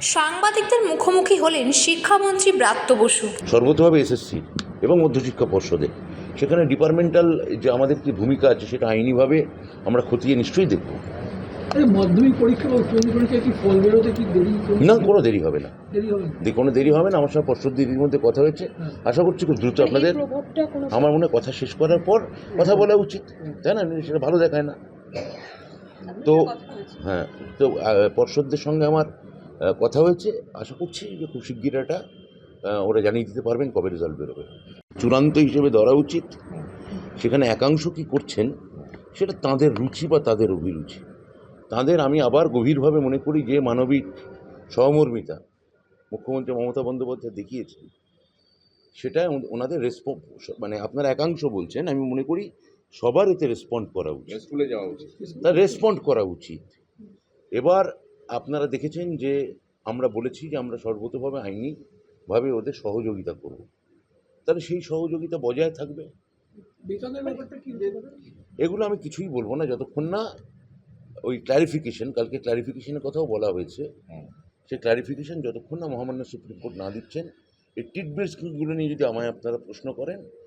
সাংবাদিকদের মুখোমুখি হলেন শিক্ষামন্ত্রী ব্রাত্য বসু। সর্বতভাবে এসএসসি এবং মধ্যশিক্ষা পর্ষদে। সেখানে ডিপার্টমেন্টাল যে আমাদের কি ভূমিকা আছে সেটা আইনিভাবে আমরা খতিয়ে নিশ্চয়ই দেখব। মাধ্যমিক পরীক্ষা বা পরীক্ষা কি ফল বেরোতে কি দেরি না কোনো দেরি হবে না। কোনো দেরি হবে না। আমার সঙ্গে পর্ষদ দিদির মধ্যে কথা হয়েছে। আশা করছি খুব দ্রুত আপনাদের আমার মনে হয় কথা শেষ করার পর কথা বলা উচিত। তাই না? সেটা ভালো দেখায় না। তো হ্যাঁ তো পর্ষদদের সঙ্গে আমার কথা হয়েছে। আশা করছি যে খুব শিগগির আহ, ওরা জানিয়ে দিতে পারবেন কবে রেজাল্ট বেরোবে। চূড়ান্ত হিসেবে ধরা উচিত। সেখানে একাংশ কি করছেন সেটা তাদের রুচি বা তাদের অভিরুচি। তাদের আমি আবার গভীরভাবে মনে করি যে মানবিক সহমর্মিতা মুখ্যমন্ত্রী মমতা বন্দ্যোপাধ্যায় দেখিয়েছেন সেটা ওনাদের রেসপন্স মানে আপনারা একাংশ বলছেন আমি মনে করি সবার এতে রেসপন্ড করা উচিত। স্কুলে যাওয়া উচিত। তা রেসপন্ড করা উচিত। এবার আপনারা দেখেছেন যে আমরা বলেছি যে আমরা সর্বতভাবে আইনিভাবে ওদের সহযোগিতা করব। তাহলে সেই সহযোগিতা বজায় থাকবে? বেতনের ব্যাপারটা কি হতে পারে? এগুলো আমি কিছুই বলব না যতক্ষণ না ওই ক্লারিফিকেশন কালকে ক্ল্যারিফিকেশনের কথাও বলা হয়েছে। সেই ক্লারিফিকেশন যতক্ষণ না মহামান্য সুপ্রিম কোর্ট না দিচ্ছেন এই টিটবিটসগুলো নিয়ে যদি আমায় আপনারা প্রশ্ন করেন